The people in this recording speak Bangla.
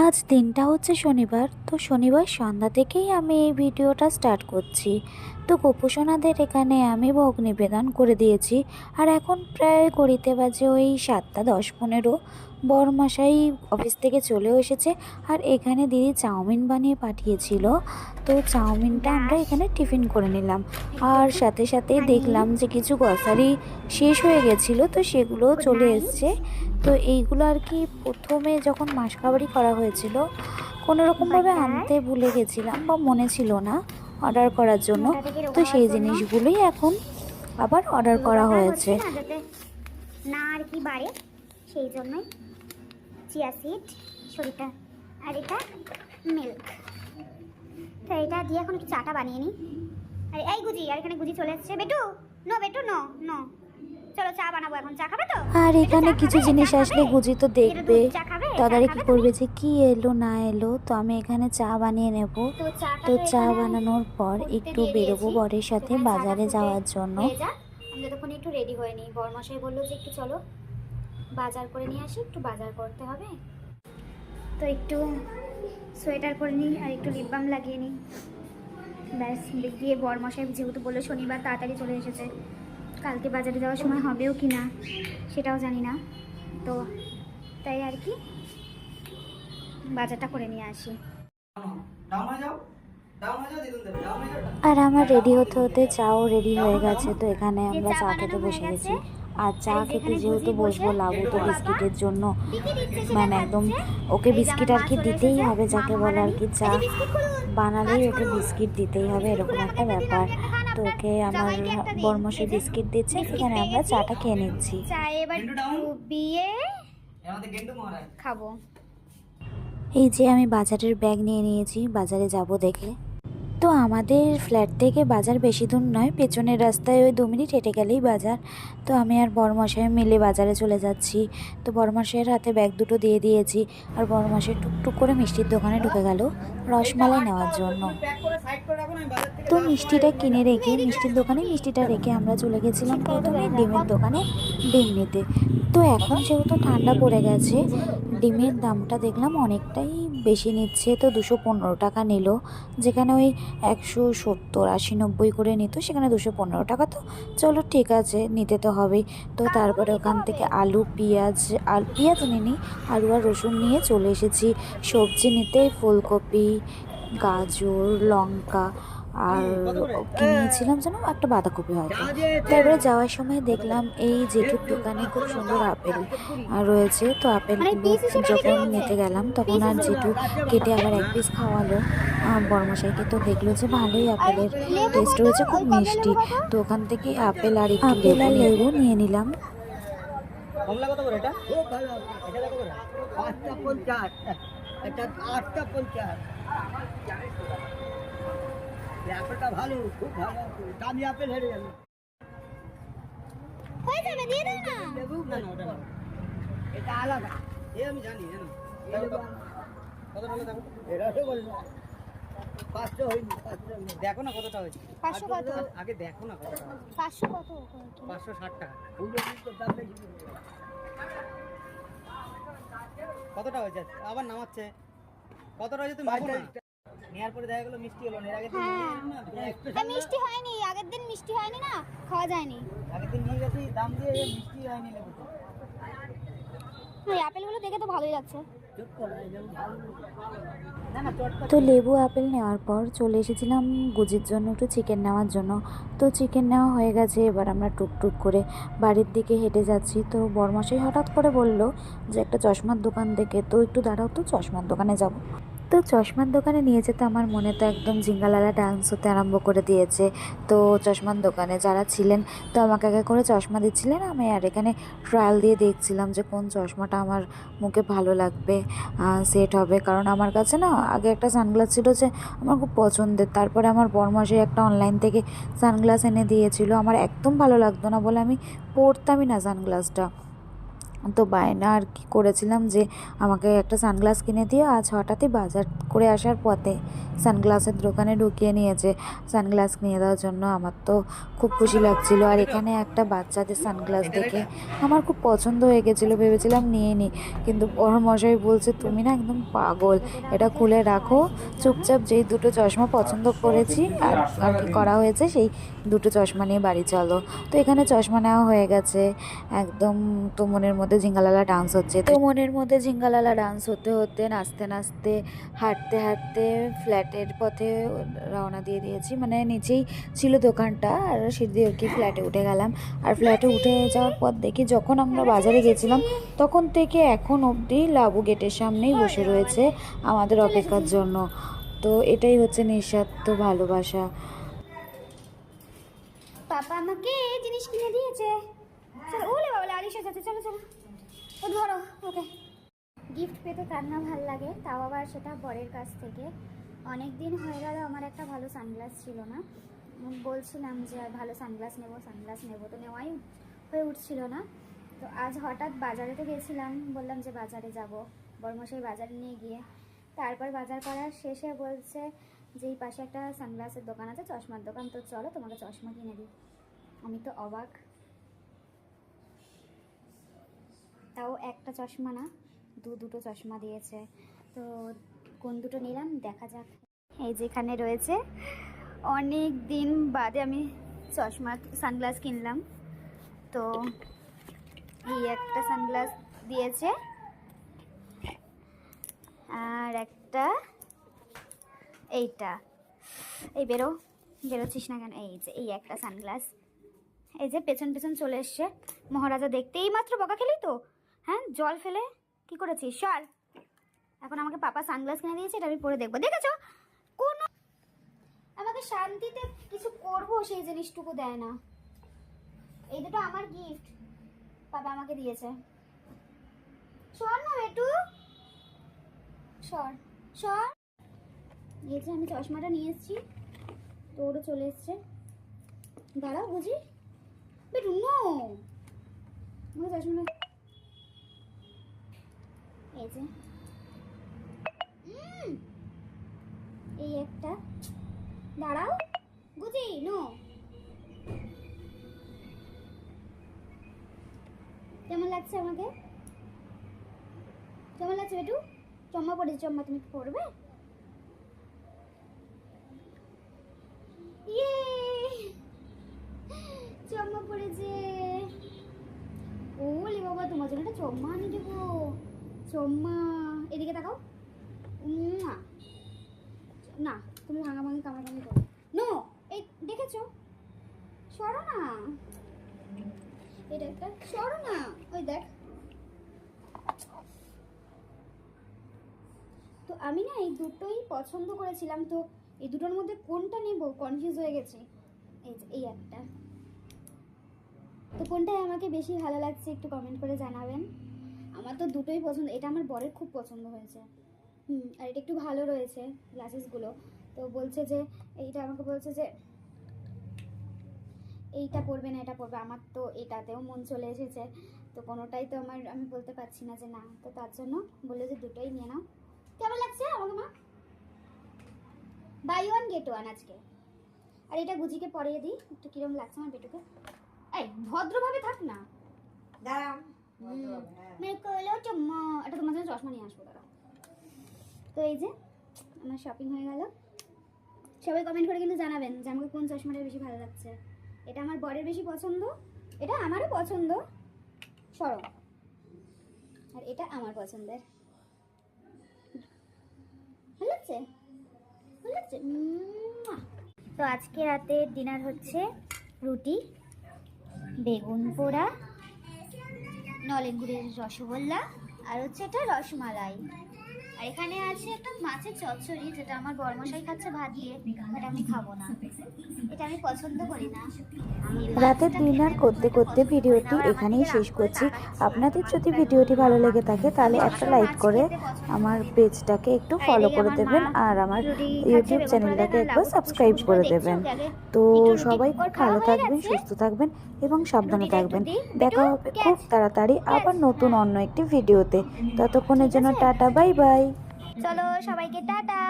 আজ দিনটা হচ্ছে শনিবার, তো শনিবার সন্ধ্যা থেকেই আমি এই ভিডিওটা স্টার্ট করছি। তো গোপোষণাদের এখানে আমি ভোগ নিবেদন করে দিয়েছি, আর এখন প্রায় করিতে বাজে ওই সাতটা, দশ, পনেরো। বরমশাই অফিস থেকে চলেও এসেছে। আর এখানে দিদি চাউমিন বানিয়ে পাঠিয়েছিল। তো চাউমিনটা আমরা এখানে টিফিন করে নিলাম। আর সাথে সাথে দেখলাম যে কিছু গ্রসারি শেষ হয়ে গেছিল, তো সেগুলো চলে এসছে। তো এইগুলো আর কি প্রথমে যখন মাসকাবারি করা হয়েছিল কোনো রকমভাবে আনতে ভুলে গেছিলাম বা মনে ছিল না অর্ডার করার জন্য। তো সেই জিনিসগুলোই এখন আবার অর্ডার করা হয়েছে। না আর কি বাড়ে, সেই জন্যই। চিয়া সিড শরীরটা আর এটা মিল্ক। তো এটা দিয়ে এখন একটু চাটা বানিয়ে নিই। আর এই গুজি আর এখানে গুজি চলে এসছে। বেটু নো বেটু নো নো। চলো চা বানাবো এখন। চা খাবে তো? আর এখানে কিছু জিনিস আসলে? গুজি তো দেখবে। তদারকি করবে যে কি এলো না এলো তো আমি এখানে চা বানিয়ে নেব। তো চা বানানোর পর একটু বেরোবো বরের সাথে বাজারে যাওয়ার জন্য। যতক্ষণ একটু রেডি হয়ে নিই। বরমশাই বলল যে একটু চলো। বাজার করে নিয়ে আসি একটু বাজার করতে হবে। তো একটু সোয়েটার করে নিই আর একটু লিপ বাম লাগিয়ে নিই। ব্যাস দিয়ে বরমশাই যেহেতু বলল শনিবার তাড়াতাড়ি চলে এসেছে কালকে বাজারে যাওয়ার সময় হবেও কি না সেটাও জানি না। তো তাই আর কি বাজারটা করে নিয়ে আসি। আর আমার রেডি হতে হতে চাও রেডি হয়ে গেছে তো এখানে আমরা চা খেতে বসে গেছে। আর চা খেতে যেহেতু বসবো বসে লাবু তো বিস্কিটের জন্য। মানে একদম ওকে বিস্কিট আর কি দিতেই হবে যাকে বলে আর কি চা। বানালেই ওকে বিস্কিট দিতেই হবে এরকম একটা ব্যাপার। তো ওকে আমার যে বিস্কিট দিচ্ছে সেখানে আমরা চাটা খেয়ে নিচ্ছি। খাব। এই যে আমি বাজারের ব্যাগ নিয়ে নিয়েছি বাজারে যাব দেখে। তো আমাদের ফ্ল্যাট থেকে বাজার বেশি দূর নয়, পেছনের রাস্তায় ওই দু মিনিট হেঁটে গেলেই বাজার। তো আমি আর বড়মশাই মিলে বাজারে চলে যাচ্ছি। তো বড়মশাইয়ের হাতে ব্যাগ দুটো দিয়ে দিয়েছি আর বড়মশাই টুকটুক করে মিষ্টির দোকানে ঢুকে গেল রসমালাই নেওয়ার জন্য। তো মিষ্টিটা কিনে রেখে, মিষ্টির দোকানে মিষ্টিটা রেখে আমরা চলে গেছিলাম প্রথমে ডিমের দোকানে, ডিম নিতে। তো এখন যেহেতু ঠান্ডা পড়ে গেছে, ডিমের দামটা দেখলাম অনেকটাই বেশি নিচ্ছে তো দুশো পনেরো টাকা নিল। যেখানে ওই একশো সত্তর আশি নব্বই করে নিত সেখানে দুশো পনেরো টাকা। তো চলো ঠিক আছে নিতে তো হবেই। তো তারপরে ওখান থেকে আলু পেঁয়াজ আলু পেঁয়াজ নিনি আলু আর রসুন নিয়ে চলে এসেছি। সবজি নিতে ফুলকপি গাজর লঙ্কা আর কি নিয়েছিলাম যেন? একটা বাঁধাকপি হয়তো। তারপরে যাওয়ার সময় দেখলাম এই জেঠুর দোকানে খুব সুন্দর আপেল আর রয়েছে। তো আপেল যখন নিতে গেলাম তখন আর জেঠু কেটে আবার এক পিস খাওয়ালো। বড়মশাইকে তো দেখল যে ভালোই আপেলের টেস্ট রয়েছে খুব মিষ্টি। তো ওখান থেকে আপেল আর আপেল আর লেবু। নিয়ে নিলাম। কমলা কত করে এটা? এটা কত করে? পাঁচটা পঞ্চাশ। এটা আটটা পঞ্চাশ। আপেলটা ভালো খুব ভালো দামি আপেল হেরে গেল। হয়ে যাবে দিয়ে দাও না। লেবু না না ওটা এটা আলাদা। এ আমি জানি জানি। কত টাকা দেখো এটা তো পাঁচশো হয়নি দেখো না কতটা হয়েছে। পাঁচশো কত? আগে দেখো না কতটা পাঁচশো কত? পাঁচশো ষাট টাকা। কতটা হয়েছে? আবার নামাচ্ছে। কতটা হয়েছে তুমি নেওয়ার পরে দেখা গেলো মিষ্টি হলো না এর আগে হয়নি আগের দিন মিষ্টি হয়নি না খাওয়া যায়নি। আগের দিন নিয়ে গেছি দাম দিয়ে মিষ্টি হয়নি লেবু তো। আপেলগুলো দেখে তো ভালোই লাগছে। তো লেবু আপেল নেওয়ার পর চলে এসেছিলাম গুজির জন্য একটু চিকেন নেওয়ার জন্য। তো চিকেন নেওয়া হয়ে গেছে এবার আমরা টুকটুক করে বাড়ির দিকে হেঁটে যাচ্ছি। তো বরমাসাই হঠাৎ করে বলল যে একটা চশমার দোকান থেকে তো একটু দাঁড়াও তো চশমার দোকানে যাব। তো চশমার দোকানে নিয়ে যেতে আমার মনে তো একদম জিঙ্গালালা ডান্স হতে আরম্ভ করে দিয়েছে। তো চশমার দোকানে যারা ছিলেন, তো আমাকে আগে করে চশমা দিচ্ছিলেন। আমি আর এখানে ট্রায়াল দিয়ে দেখছিলাম যে কোন চশমাটা আমার মুখে ভালো লাগবে সেট হবে। কারণ আমার কাছে না আগে একটা সানগ্লাস ছিল যে আমার খুব পছন্দের। তারপরে আমার বরমাসে একটা অনলাইন থেকে সানগ্লাস এনে দিয়েছিল। আমার একদম ভালো লাগতো না বলে আমি পরতামই না সানগ্লাসটা তো বায়না আর কি করেছিলাম যে আমাকে একটা সানগ্লাস কিনে দিও আজ হঠাৎই বাজার করে আসার পথে সানগ্লাসের দোকানে ঢুকিয়ে নিয়েছে। সানগ্লাস নিয়ে দেওয়ার জন্য আমার তো খুব খুশি লাগছিল। আর এখানে একটা বাচ্চাদের সানগ্লাস দেখে আমার খুব পছন্দ হয়ে গেছিল, ভেবেছিলাম নিয়ে নিই কিন্তু ওর মশাই বলছে, তুমি না একদম পাগল। এটা খুলে রাখো। চুপচাপ যেই দুটো চশমা পছন্দ করেছি আর আর কি করা হয়েছে সেই দুটো চশমা নিয়ে বাড়ি চলো। তো এখানে চশমা নেওয়া হয়ে গেছে। একদম তো মনের মধ্যে ঝিঙ্গালালা ডান্স হচ্ছে। তো মনের মধ্যে ঝিঙ্গালালা ডান্স হতে হতে, নাচতে নাচতে, হাঁটতে হাঁটতে ফ্ল্যাটের পথে রওনা দিয়ে দিয়েছি। মানে নিচেই ছিল দোকানটা আর সিদ্ধি আর কি ফ্ল্যাটে উঠে গেলাম। আর ফ্ল্যাটে উঠে যাওয়ার পর দেখি যখন আমরা বাজারে গেছিলাম, তখন থেকে এখন অবধি লাবু গেটের সামনেই বসে রয়েছে আমাদের অপেক্ষার জন্য। তো এটাই হচ্ছে নিঃস্বার্থ ভালোবাসা। পাপা আমাকে জিনিস কিনে দিয়েছে। চলো, ওলে বাবা আলিশা যাচ্ছে চলো চলো। ধরো, ওকে। গিফট পেতে কার না ভালো লাগে, তাও আবার সেটা বরের কাছ থেকে। অনেক দিন হয়ে গেল, আমার একটা ভালো সানগ্লাস ছিল না। বলছিলাম যে, ভালো সানগ্লাস নেব সানগ্লাস নেব তো নেওয়াই হয়ে উঠছিল না। তো আজ হঠাৎ বাজারে তো গেছিলাম, বললাম যে বাজারে যাব। বড়মশাই বাজারে নিয়ে গিয়ে, তারপর বাজার করার শেষে বলছে যে, এই পাশে একটা সানগ্লাসের দোকান আছে, চশমার দোকান। তো চলো, তোমাকে চশমা কিনে দিই। আমি তো অবাক। তাও একটা চশমা না, দু দুটো চশমা দিয়েছে। তো কোন দুটো নিলাম? দেখা যাক। এই যেখানে রয়েছে, অনেক দিন বাদে আমি চশমা সানগ্লাস কিনলাম। তো এই একটা সানগ্লাস দিয়েছে। আর একটা এইটা। এই বেরো, বেরোচ্ছিস না কেন? এই যে, এই একটা সানগ্লাস। এই যে পেছন পেছন চলে এসছে। মহারাজা দেখতে এই মাত্র বকা খেলি তো। হ্যাঁ জল ফেলে? কি করেছিস? সর এখন আমাকে পাপা সানগ্লাস কিনে দিয়েছে, এটা আমি পরে দেখব। দেখেছ? কোন আমাকে শান্তিতে কিছু করব, সেই জিনিসটুকু দেয় না। এই দুটো আমার গিফট পাপা আমাকে দিয়েছে। সর না, বেটু। সর সর এই যে আমি চশমাটা নিয়ে এসেছি। তোরও চলে এসছে। দাঁড়াও, বুঝি? বেটু নো চশমাটা এই এই একটা। দাঁড়াও, বুঝি? নো। কেমন লাগছে আমাকে কেমন লাগছে বেটু? চম্মা পড়েছে, চম্মা, তুমি পড়বে? ইয়ে! চম্মা পড়েছে। ওলে বাবা, তোমার জন্য একটা চম্মা আনি দেবো। চম্মা, এদিকে তাকাও। উম্মা। না, তুমি ভাঙা ভাঙি কামড়া কামড়ি করো। নো, এই দেখেছ? সরো না এটা একটা সরো না ওই দেখ। তো আমি না এই দুটোই পছন্দ করেছিলাম। তো এই দুটোর মধ্যে কোনটা নেব? কনফিউজ হয়ে গেছে। এই এই একটা। তো কোনটাই আমাকে বেশি ভালো লাগছে একটু কমেন্ট করে জানাবেন। আমার তো দুটোই পছন্দ, এটা আমার বরের খুব পছন্দ হয়েছে। হুম, আর এটা একটু ভালো রয়েছে গ্লাসেসগুলো তো বলছে যে, এইটা আমাকে বলছে যে, এইটা পড়বে না, এটা পড়বে আমার তো এটাতেও মন চলে এসেছে। তো কোনোটাই তো আমার, আমি বলতে পারছি না যে না। তো তার জন্য বলল যে দুটোই নিয়ে নাও। কেমন লাগছে আমাকে মা? বাই ওয়ান গেট ওয়ান আজকে। আর এটা গুজিকে পরিয়ে দিই, একটু কিরম লাগছে আমার বেটুকে। এই, ভদ্রভাবে থাক না। মেয়ে কইলো চম্মা এটা তোমার জন্য চশমা নিয়ে আসব দাঁড়া তো এই যে, আমার শপিং হয়ে গেল। সবাই কমেন্ট করে কিন্তু জানাবেন যে আমাকে কোন চশমাটা বেশি ভালো লাগছে। এটা আমার বরের বেশি পছন্দ, এটা আমারও পছন্দ। সরো। আর এটা আমার পছন্দের। ভালো লাগছে? ভালো তো আজকে রাতে ডিনার হচ্ছে রুটি, বেগুন পোড়া নলেন গুড়ের রসগোল্লা আর হচ্ছে এটা রসমালাই। আর এখানে আছে একটা মাছের চচ্চড়ি যেটা আমার বরমশাই খাচ্ছে ভাত দিয়ে বাট আমি খাব না। এটা আমি পছন্দ করি না। রাতের ডিনার করতে করতে ভিডিওটি এখানেই শেষ করছি। আপনাদের যদি ভিডিওটি ভালো লেগে থাকে তাহলে একটা লাইক করে আমার পেজটাকে একটু ফলো করে দেবেন আর আমার ইউটিউব চ্যানেলটাকে একবার সাবস্ক্রাইব করে দেবেন। তো সবাই খুব ভালো থাকবেন সুস্থ থাকবেন এবং সাবধানে থাকবেন। দেখা হবে খুব তাড়াতাড়ি আবার নতুন অন্য একটি ভিডিওতে। ততক্ষণের জন্য টাটা বাই বাই। চলো সবাইকে টাটা